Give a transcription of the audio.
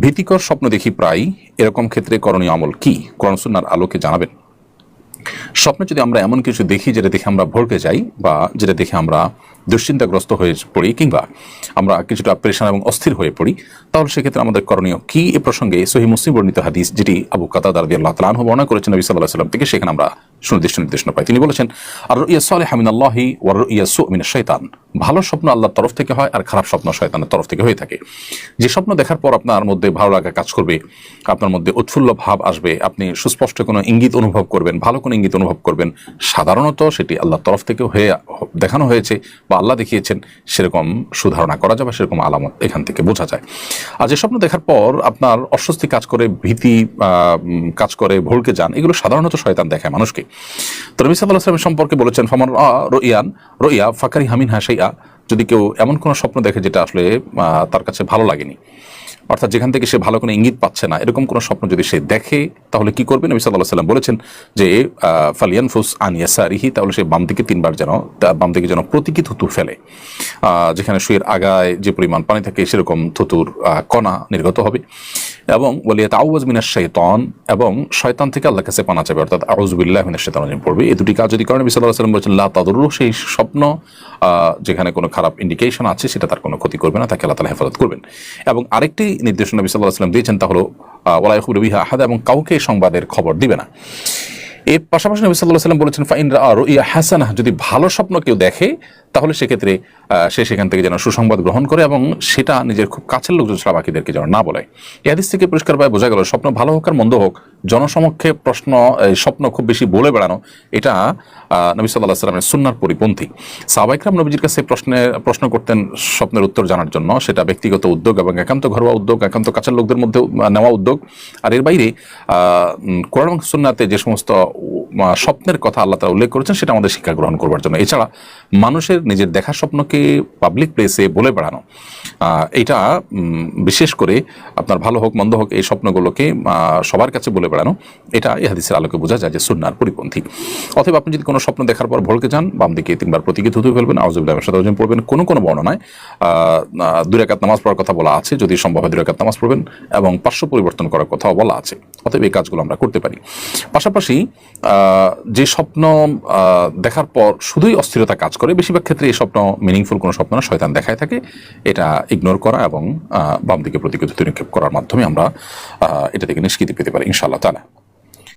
ভীতিকর স্বপ্ন দেখি প্রায়। এরকম ক্ষেত্রে করণীয় আমল কি? কোরআন সুন্নার আলোকে জানাবেন। স্বপ্নে যদি আমরা এমন কিছু দেখি যেটা দেখে আমরা ভড়কে যাই বা যেটা দেখে আমরা দুশ্চিন্তাগ্রস্ত হয়ে পড়ি কিংবা আমরা কিছুটা প্রেশান এবং অস্থির হয়ে পড়ি, তাহলে সেক্ষেত্রে আমাদের করণীয় কি? এ প্রসঙ্গে সহি মুসলিম বর্ণিত হাদিস, যেটি আবু কাতা দারদি আল্লাহ তালাহ বর্ণনা করেছেন নবী সাল্লাহ সাল্লাম থেকে, সেখানে আমরা সুনির্দিষ্ট নির্দেশনা পাই। তিনি বলেছেন আর ইয়া সালে হামিন আল্লাহি ওয়ার ইয়া সু মিনা শৈতান ভালো স্বপ্ন আল্লাহর তরফ থেকে হয় আর খারাপ স্বপ্ন শয়তানের তরফ থেকে হয়ে থাকে। যে স্বপ্ন দেখার পর আপনার মধ্যে ভালো লাগা কাজ করবে, আপনার মধ্যে উৎফুল্ল ভাব আসবে, আপনি সুস্পষ্ট কোনো ইঙ্গিত অনুভব করবেন, ভালো কোনো ইঙ্গিত অনুভব করবেন, সাধারণত সেটি আল্লাহর তরফ থেকে হয়ে, দেখানো হয়েছে আল্লাহ দেখিয়েছেন, সেরকম সুধারণা করা যায় বা সেরকম আলামত এখান থেকে বোঝা যায়। আর যে স্বপ্ন দেখার পর আপনার অস্বস্তি কাজ করে, ভীতি কাজ করে, ভুলকে যান, এগুলো সাধারণত শয়তান দেখায় মানুষকে। তো রবি সাল্লাহ আসলামের সম্পর্কে বলেছেন, ফমান রইয়ান, রইয়া ফাকারি হামিন হাসাইয়া যদি কেউ এমন কোনো স্বপ্ন দেখে যেটা আসলে তার কাছে ভালো লাগেনি। অর্থাৎ যেখান থেকে সে ভালো কোনো ইঙ্গিত পাচ্ছে না, এরকম কোনো স্বপ্ন যদি সে দেখে, তাহলে কি করবে? নবী সাল্লাহ সাল্লাম বলেছেন যে ফালিয়ান ফুস আনিয়াসারিহি তাহলে সে বাম দিকে তিনবার যেন বাম দিকে যেন প্রতীকী থুতু ফেলে। যেখানে শুয়ের আগায় যে পরিমাণ পানি থাকে, সেরকম থুতুর কণা নির্গত হবে। এবং বলিয়া তাওয়াজ মিনার শৈতন এবং শয়তান থেকে আল্লাহ কাছে পানা চাবে, অর্থাৎ আউজবিল্লাহ মিনার শৈতান পড়বে। এই দুটি কাজ যদি করেন নবী সাল্লাহ সাল্লাম বলেছেন, লা তাদরু সেই স্বপ্ন যেখানে কোনো খারাপ ইন্ডিকেশন আছে, সেটা তার কোনো ক্ষতি করবে না, তাকে আল্লাহ তালা হেফাজত করবেন। এবং আরেকটি নির্দেশনা নবী সাল্লাম দিয়েছেন, তা হলো ওলাইহুর বিহা আহাদা, এবং কাউকে সংবাদের খবর দিবে না। এর পাশাপাশি নবী সাল্লাহ সাল্লাম বলেছেন, ফাইন আর ইয়া হাসানা যদি ভালো স্বপ্ন কেউ দেখে, তাহলে সেক্ষেত্রে সে সেখান থেকে যেন সুসংবাদ গ্রহণ করে এবং সেটা নিজের খুব কাছের লোকজন ছাড়া বাকিদেরকে যেন না বলে। এই হাদিস থেকে পরিষ্কারভাবে বোঝা গেল, স্বপ্ন ভালো হোক আর মন্দ হোক, জনসমক্ষে প্রশ্ন স্বপ্ন খুব বেশি বলে বেড়ানো, এটা নবী সাল্লাহ সাল্লামের সুন্নার পরিপন্থী। সাহবাইকরাম নবীজির কাছে প্রশ্নে, প্রশ্ন করতেন স্বপ্নের উত্তর জানার জন্য, সেটা ব্যক্তিগত উদ্যোগ এবং একান্ত ঘরোয়া উদ্যোগ, একান্ত কাছের লোকদের মধ্যে নেওয়া উদ্যোগ। আর এর বাইরে কোরআন সুন্নাতে যে সমস্ত স্বপ্নের কথা আল্লাহ তালা উল্লেখ করেছেন সেটা আমাদের শিক্ষা গ্রহণ করবার জন্য। এছাড়া মানুষের নিজের দেখা স্বপ্নকে পাবলিক প্লেসে বলে বেড়ানো এটা বিশেষ করে আপনার ভালো হোক মন্দ হোক এই স্বপ্নগুলোকে সবার কাছে বলে বেড়ানো এটা এই হাদিসের আলোকে বোঝা যায় যে সুন্নার পরিপন্থী। অথবা আপনি যদি কোনো স্বপ্ন দেখার পর ভড়কে যান বাম দিকে তিনবার প্রতীকে থুতু ফেলবেন আউজুবিল্লাহ সাদাউজিম পড়বেন কোনো কোনো বর্ণনায় আহ, আহ, দুই রাকাত নামাজ পড়ার কথা বলা আছে যদি সম্ভব হয় দুই রাকাত নামাজ পড়বেন এবং পার্শ্ব পরিবর্তন করার কথাও বলা আছে। অতএব এই কাজগুলো আমরা করতে পারি। পাশাপাশি যে স্বপ্ন দেখার পর শুধুই অস্থিরতা কাজ করে, বেশিরভাগ ক্ষেত্রে এই স্বপ্ন মিনিংফুল কোনো স্বপ্ন না, শয়তান দেখায় থাকে। এটা ইগনোর করা এবং বাম দিকে প্রতিকৃতি নিক্ষেপ করার মাধ্যমে আমরা এটা থেকে নিষ্কৃতি পেতে পারি, ইনশাআল্লাহ তালা